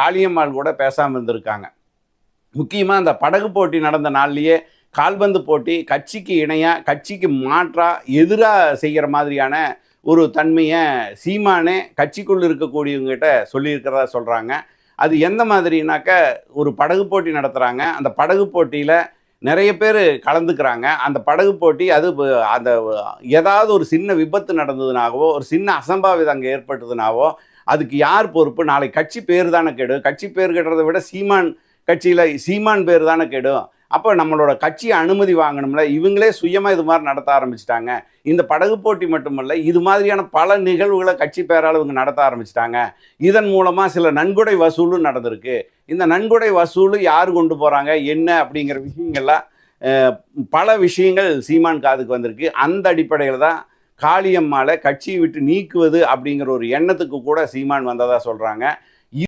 காளியம்மாள் கூட பேசாமல் இருந்திருக்காங்க. முக்கியமாக அந்த படகு போட்டி நடந்த நாள்லேயே கால்பந்து போட்டி கட்சிக்கு இணையாக கட்சிக்கு மாற்றாக எதிராக செய்கிற மாதிரியான ஒரு தன்மையை சீமானே கட்சிக்குள் இருக்கக்கூடியவங்ககிட்ட சொல்லியிருக்கிறதா சொல்கிறாங்க அது எந்த மாதிரினாக்க ஒரு படகு போட்டி நடத்துகிறாங்க அந்த படகு போட்டியில் நிறைய பேர் கலந்துக்கிறாங்க. அந்த படகு போட்டி அது அந்த ஏதாவது ஒரு சின்ன விபத்து நடந்ததுனாகவோ ஒரு சின்ன அசம்பாவிதம் அங்கே ஏற்பட்டதுனாவோ அதுக்கு யார் பொறுப்பு? நாளை கட்சி பேர் தானே கெடும் கட்சி பேர் கெடுறதை விட சீமான் கட்சியில் சீமான் பேர் தானே கெடும் அப்போ நம்மளோட கட்சி அனுமதி வாங்கணும்ல. இவங்களே சுயமாக இது மாதிரி நடத்த ஆரம்பிச்சிட்டாங்க. இந்த படகு போட்டி மட்டுமல்ல இது மாதிரியான பல நிகழ்வுகளை கட்சி பேரால் இவங்க நடத்த ஆரம்பிச்சிட்டாங்க. இதன் மூலமாக சில நன்கொடை வசூலும் நடந்திருக்கு. இந்த நன்கொடை வசூல் யார் கொண்டு போகிறாங்க என்ன? அப்படிங்கிற விஷயங்கள்லாம் பல விஷயங்கள் சீமான் காதுக்கு வந்திருக்கு. அந்த அடிப்படையில் தான் காளியம்மாளை கட்சியை விட்டு நீக்குவது அப்படிங்கிற ஒரு எண்ணத்துக்கு கூட சீமான் வந்ததாக சொல்கிறாங்க